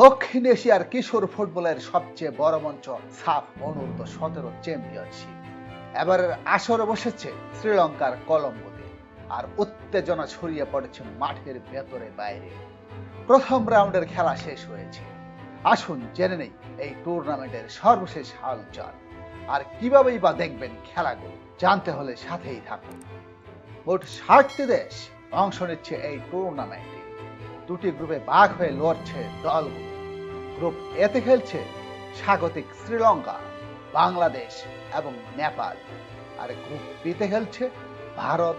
দক্ষিণ এশিয়ার কিশোর ফুটবলের সবচেয়ে বড় মঞ্চ সাফ অনূর্ধ্ব সতেরো চ্যাম্পিয়নশিপ এবারের আসরে বসেছে শ্রীলঙ্কার কলম্বোতে, আর উত্তেজনা ছড়িয়ে পড়েছে মাঠের ভেতরে বাইরে। প্রথম রাউন্ডের খেলা শেষ হয়েছে। আসুন জেনে নেই এই টুর্নামেন্টের সর্বশেষ হালচাল। আর কিভাবেই বা দেখবেন খেলাগুলো, জানতে হলে সাথেই থাকুন। মোট ষাটটি দেশ অংশ নিচ্ছে এই টুর্নামেন্টে দুটি গ্রুপে ভাগ হয়ে লড়ছে দলগুলো। গ্রুপ এতে খেলছে স্বাগতিক শ্রীলঙ্কা, বাংলাদেশ এবং নেপাল। আর গ্রুপ বিতে খেলছে ভারত,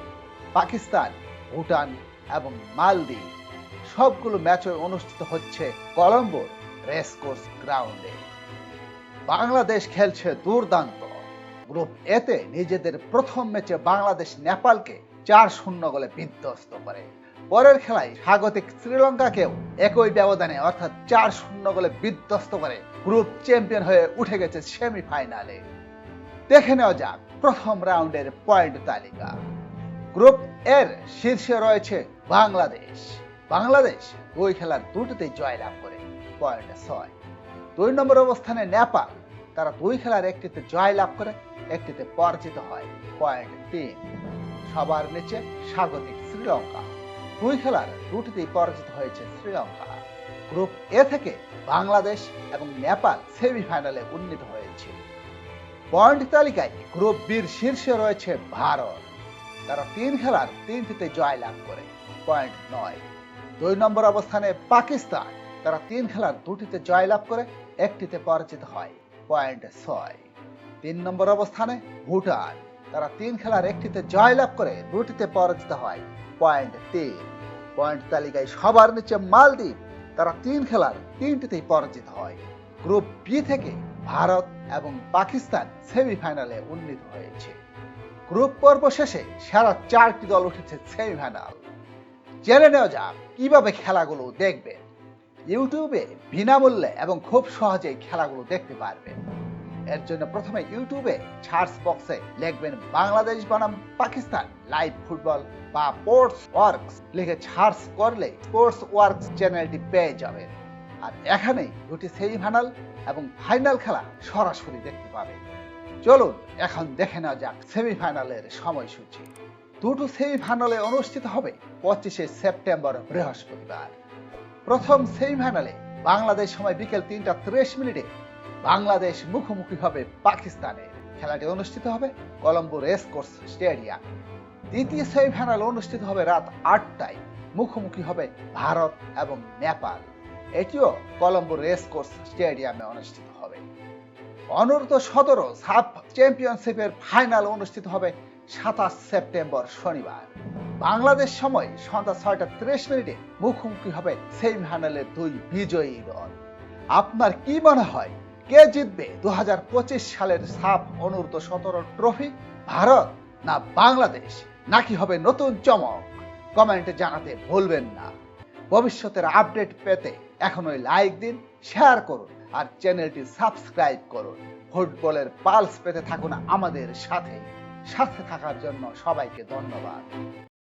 পাকিস্তান, ভুটান এবং মালদ্বীপ। সবগুলো ম্যাচ অনুষ্ঠিত হচ্ছে কলম্বোর রেসকোর্স গ্রাউন্ডে। বাংলাদেশ খেলছে দুর্দান্ত। গ্রুপ এতে নিজেদের প্রথম ম্যাচে বাংলাদেশ নেপালকে চার শূন্য গোলে বিধ্বস্ত করে। পরের খেলায় স্বাগতিক শ্রীলঙ্কাকেও একই ব্যবধানে অর্থাৎ চার শূন্য গোলে বিধ্বস্ত করে গ্রুপ চ্যাম্পিয়ন হয়ে উঠে গেছে সেমিফাইনালে। দেখে নেওয়া যাক প্রথম রাউন্ডের পয়েন্ট তালিকা। গ্রুপ এর শীর্ষে রয়েছে বাংলাদেশ। বাংলাদেশ ওই খেলার দুটোতেই জয়লাভ করে, পয়েন্ট ছয়। দুই নম্বর অবস্থানে নেপাল, তারা দুই খেলার একটিতে জয় লাভ করে, একটিতে পরাজিত হয়, পয়েন্ট তিন। সবার নিচে স্বাগতিক শ্রীলঙ্কা। দুই খেলার দুটিতেই পরাজিত হয়েছে শ্রীলঙ্কা। গ্রুপ এ থেকে বাংলাদেশ এবং নেপাল সেমিফাইনালে উন্নীত হয়েছে। পয়েন্ট তালিকায় গ্রুপ বির শীর্ষে রয়েছে ভারত। তারা তিন খেলার তিনটিতে জয় লাভ করে, পয়েন্ট নয়। দুই নম্বর অবস্থানে পাকিস্তান, তারা তিন খেলার দুটিতে জয় লাভ করে, একটিতে পরাজিত হয়, পয়েন্ট ছয়। তিন নম্বর অবস্থানে ভুটান তারা তিন খেলার একটিতে জয় লাভ করে দুটিতে পরাজিত হয়। পয়েন্ট তিন। পয়েন্ট তালিকায় সবার নিচে মালদ্বীপ, তারা তিন খেলার তিনটিতেই পরাজিত হয়। গ্রুপ বি থেকে ভারত এবং পাকিস্তান সেমিফাইনালে উন্নীত হয়েছে। গ্রুপ পর্ব শেষে সেরা চারটি দল উঠেছে সেমিফাইনাল। জেনে নেওয়া যাক, কীভাবে খেলাগুলো দেখবেন? ইউটিউবে বিনামূল্যে এবং খুব সহজেই খেলাগুলো দেখতে পারবেন। এর জন্য প্রথমে ইউটিউবে সার্চ বক্সে লিখবেন বাংলাদেশ বনাম পাকিস্তান লাইভ ফুটবল বা স্পোর্টস ওয়ার্কস লিখে সার্চ করলে স্পোর্টস ওয়ার্কস চ্যানেলটি পেয়ে যাবেন। আর এখানেই দুটি সেমিফাইনাল এবং ফাইনাল খেলা সরাসরি দেখতে পাবেন। চলুন, এখন দেখে নেওয়া যাক সেমিফাইনালের সময়সূচি। দুটো সেমিফাইনালে অনুষ্ঠিত হবে পঁচিশে সেপ্টেম্বর, বৃহস্পতিবার। প্রথম সেমিফাইনালে বাংলাদেশ সময় বিকেল তিনটা ত্রিশ মিনিটে বাংলাদেশ মুখোমুখি হবে পাকিস্তানের খেলাটি অনুষ্ঠিত হবে কলম্বো রেস কোর্স স্টেডিয়াম। দ্বিতীয় সেমিফাইনাল অনুষ্ঠিত হবে রাত আটটায়। মুখোমুখি হবে ভারত এবং নেপাল। এটিও কলম্বো রেস কোর্স স্টেডিয়ামে অনুষ্ঠিত হবে। অনূর্ধ্ব সতেরো সাব চ্যাম্পিয়নশিপের ফাইনাল অনুষ্ঠিত হবে সাতাশ সেপ্টেম্বর শনিবার। বাংলাদেশ সময় সন্ধ্যা ছয়টা ত্রিশ মিনিটে মুখোমুখি হবে সেমিফাইনালের দুই বিজয়ী দল। আপনার কি মনে হয়? কে জিতবে? দু হাজার পঁচিশ সালের সাফ অনূর্ধ্ব সতেরো ট্রফি ভারত না বাংলাদেশ? নাকি হবে নতুন চমক? কমেন্টে জানাতে ভুলবেন না। ভবিষ্যতের আপডেট পেতে এখনই লাইক দিন শেয়ার করুন আর চ্যানেলটি সাবস্ক্রাইব করুন। ফুটবলের পালস পেতে থাকুন আমাদের সাথে। সাথে থাকার জন্য সবাইকে ধন্যবাদ।